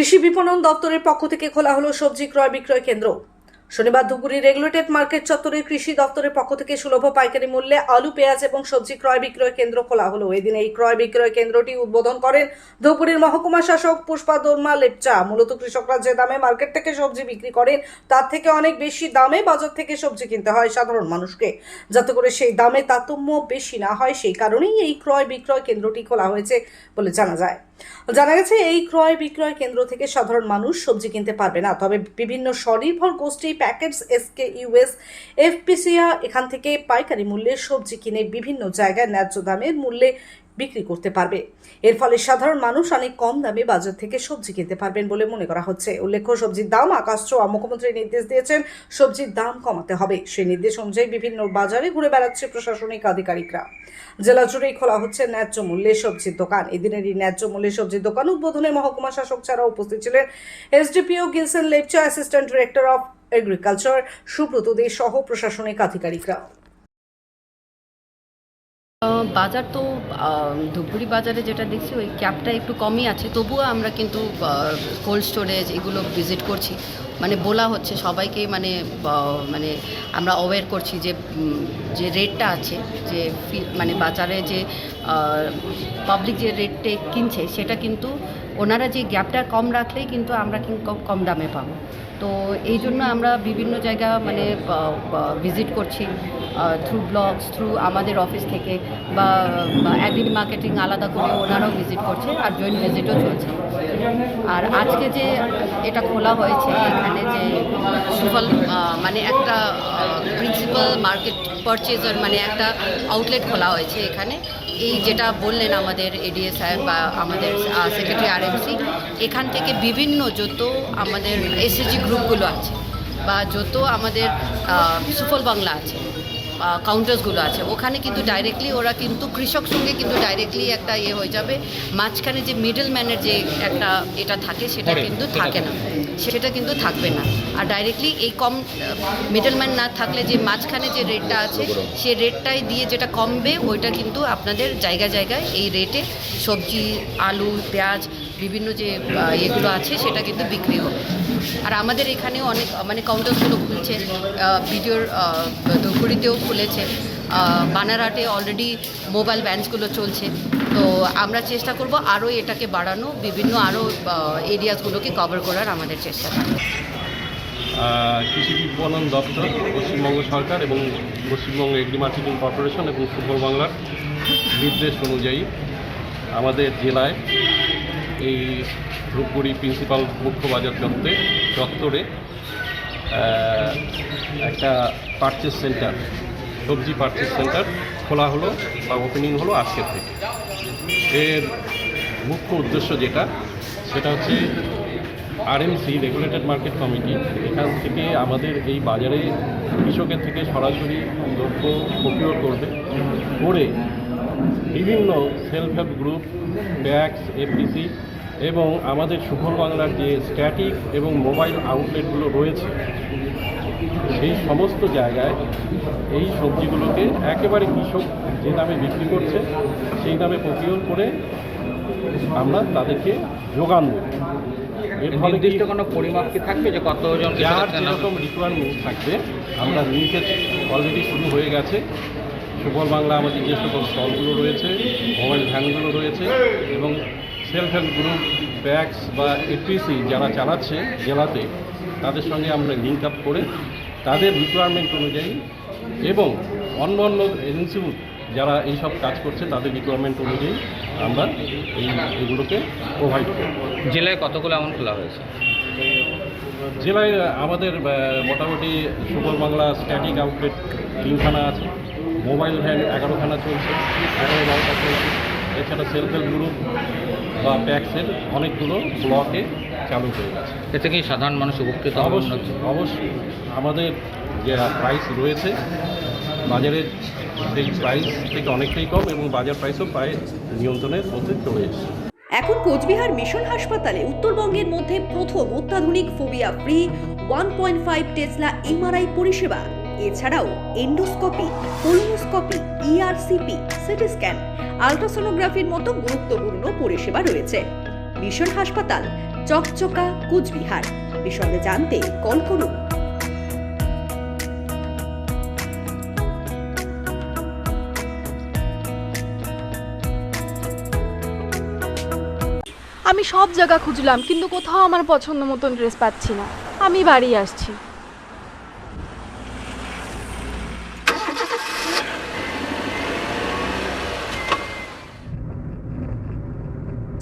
কৃষি বিপণন দপ্তরের পক্ষ থেকে খোলা হলো সবজি ক্রয় বিক্রয় কেন্দ্র। শনিবার ধুপুরি রেগুলেটেড মার্কেট চত্বরে কৃষি দপ্তরের পক্ষ থেকে সুলভ পাইকারি মূল্যে আলু, পেঁয়াজ এবং সবজি ক্রয় বিক্রয় কেন্দ্র খোলা হলো। এদিন এই ক্রয় বিক্রয় কেন্দ্রটি উদ্বোধন করেন ধুপুরির মহকুমা শাসক পুষ্পা দর্মা লেপচা। মূলত কৃষকরা যে দামে মার্কেট থেকে সবজি বিক্রি করেন, তার থেকে অনেক বেশি দামে বাজার থেকে সবজি কিনতে হয় সাধারণ মানুষকে। যাতে করে সেই দামে তারতম্য বেশি না হয়, সেই কারণেই এই ক্রয় বিক্রয় কেন্দ্রটি খোলা হয়েছে বলে জানা যায়। জানা গেছে, এই ক্রয় বিক্রয় কেন্দ্র থেকে সাধারণ মানুষ সবজি কিনতে পারবে না। তবে বিভিন্ন স্বনির্ভর গোষ্ঠী, প্যাকেটস এসকে ইউএস এফপিসিয়া এখান থেকে পাইকারি মূল্যে সবজি কিনে বিভিন্ন জায়গায় ন্যায্য দামের মূল্যে বিক্রি করতে পারবে। এর ফলে সাধারণ মানুষ অনেক কম দামে বাজার থেকে সবজি কিনতে পারবেন বলে মনে করা হচ্ছে। উল্লেখ্য, সবজির দাম আকাশ ছোঁয়া। মুখ্যমন্ত্রী নির্দেশ দিয়েছেন সবজির দাম কমাতে হবে। সেই নির্দেশ অনুযায়ী বিভিন্ন বাজারে ঘুরে বেড়াচ্ছে প্রশাসনিক আধিকারিকরা। জেলা জুড়েই খোলা হচ্ছে ন্যায্য মূল্যে সবজির দোকান। এদিনের এই ন্যায্য মূল্যে সবজির দোকান উদ্বোধনে মহকুমা শাসক ছাড়াও উপস্থিত ছিলেন SDPO Gilsen Lepcha, assistant director of agriculture Subrata Dey সহ প্রশাসনিক আধিকারিকরা। বাজার তো ধূপগুড়ি বাজারে যেটা দেখছি ওই ক্যাবটা একটু কমই আছে। তবুও আমরা কিন্তু কোল্ড স্টোরেজ এগুলো ভিজিট করছি। মানে বলা হচ্ছে সবাইকে মানে মানে আমরা অ্যাওয়্যার করছি যে যে রেটটা আছে, যে মানে বাজারে যে পাবলিক যে রেটে কিনছে, সেটা কিন্তু ওনারা যে গ্যাপটা কম রাখলেই কিন্তু আমরা কিন্তু কম দামে পাবো। তো এই জন্য আমরা বিভিন্ন জায়গা মানে ভিজিট করছি থ্রু ব্লগস থ্রু আমাদের অফিস থেকে। বা অ্যাগ্রি মার্কেটিং আলাদা করে ওনারাও ভিজিট করছে আর জয়েন্ট ভিজিটও চলছে। আর আজকে যে এটা খোলা হয়েছে, এখানে যে সুফল মানে একটা প্রিন্সিপাল মার্কেট পারচেজার মানে একটা আউটলেট খোলা হয়েছে এখানে। এই যেটা বললেন আমাদের এডিএ সাহেব বা আমাদের সেক্রেটারি আরএমসি এখান থেকে বিভিন্ন যত আমাদের এসএসজি গ্রুপগুলো আছে বা যত আমাদের সুফল বাংলা আছে কাউন্টার্সগুলো আছে। ওখানে কিন্তু ডাইরেক্টলি ওরা কিন্তু কৃষক সঙ্গে কিন্তু ডাইরেক্টলি একটা ইয়ে হয়ে যাবে। মাঝখানে যে মিডল ম্যানের যে একটা এটা থাকে সেটা কিন্তু থাকে না। সেটা কিন্তু থাকবে না। আর ডাইরেক্টলি এই কম মিডল ম্যান না থাকলে যে মাঝখানে যে রেটটা আছে সেই রেটটাই দিয়ে যেটা কমবে ওইটা কিন্তু আপনাদের জায়গায় জায়গায় এই রেটে সবজি আলু পেঁয়াজ বিভিন্ন যে ইয়েগুলো আছে সেটা কিন্তু বিক্রি হবে। আর আমাদের এখানেও অনেক মানে কাউন্টার্সগুলো খুলছে ভিডিওর ধূপগুড়িতেও খুলেছে বানারহাটে অলরেডি মোবাইল ভ্যান্সগুলো চলছে। তো আমরা চেষ্টা করব আরও এটাকে বাড়ানো, বিভিন্ন আরও এরিয়াসগুলোকে কভার করার আমাদের চেষ্টা থাকবে। কৃষি বিপণন দপ্তর, পশ্চিমবঙ্গ সরকার এবং পশ্চিমবঙ্গ এগ্রি মার্কেটিং কর্পোরেশন এবং সুফল বাংলার নির্দেশ অনুযায়ী আমাদের জেলায় এই ধূপগুড়ি প্রিন্সিপাল মুখ্য বাজার চত্বরে চত্বরে একটা পারচেস সেন্টার সবজি পারচেস সেন্টার খোলা হলো বা ওপেনিং হলো আজকের থেকে। এর মুখ্য উদ্দেশ্য যেটা, সেটা হচ্ছে আরএমসি রেগুলেটেড মার্কেট কমিটি এখান থেকে আমাদের এই বাজারে কৃষকের থেকে সরাসরি দ্রব্য প্রকিওর করবে, করে বিভিন্ন সেলফ হেল্প গ্রুপ ব্যাগস এফপিসি এবং আমাদের সুফল বাংলার যে স্ট্যাটিক এবং মোবাইল আউটলেটগুলো রয়েছে সেই সমস্ত জায়গায় এই সবজিগুলোকে একেবারে কৃষক যে দামে বিক্রি করছে সেই দামে প্রকিওর করে আমরা তাদেরকে যোগান দেব। এর ফলে নির্দিষ্ট কোনো পরিমাপ কি থাকবে যে কতজন যার যেরকম রিকোয়ারমেন্ট থাকবে আমরা লিঙ্কেজ অলরেডি শুরু হয়ে গেছে। সুফল বাংলা আমাদের যে সকল স্টলগুলো রয়েছে মোবাইল ভ্যানগুলো রয়েছে এবং সেলফ হেল্প গ্রুপ ব্যাগস বা এপিসি যারা চালাচ্ছে জেলাতে তাদের সঙ্গে আমরা লিঙ্ক আপ করে তাদের রিকোয়ারমেন্ট অনুযায়ী এবং অন্য অন্য এজেন্সিও যারা এইসব কাজ করছে তাদের রিকোয়ারমেন্ট অনুযায়ী আমরা এই এগুলোকে প্রোভাইড করব জেলায় কতগুলো এমন খোলা হয়েছে? জেলায় আমাদের মোটামুটি সুপার বাংলা স্ট্যাটিক আউটলেট তিনখানা আছে। মোবাইল ভ্যান এগারোখানা চলছে এগারো বারোটা চলছে। এছাড়া সেলফ হেল্প গ্রুপ বা প্যাক্সের অনেকগুলো ব্লকে চালু হয়ে গেছে। এতে কি সাধারণ মানুষ উপকৃত হবে অবশ্যই অবশ্যই। আমাদের যে প্রাইস রয়েছে বাজারের সেই প্রাইস থেকে অনেকটাই কম এবং বাজার প্রাইসও প্রায় নিয়ন্ত্রণের মধ্যে চলে এসেছে। এখন কোচবিহার মিশন হাসপাতালে উত্তরবঙ্গের মধ্যে প্রথম অত্যাধুনিক phobia free one point five tesla MRI পরিষেবা। এছাড়াও endoscopy colonoscopy ERCP CT scan, আলট্রাসোনোগ্রাফির মতো গুরুত্বপূর্ণ পরিষেবা রয়েছে। মিশন হাসপাতাল, চকচকা, কুচবিহার। বিশদে জানতে কল করুন। আমি সব জায়গা খুঁজলাম, কিন্তু কোথাও আমার পছন্দ মতন ড্রেস পাচ্ছি না। আমি বাড়ি আসছি।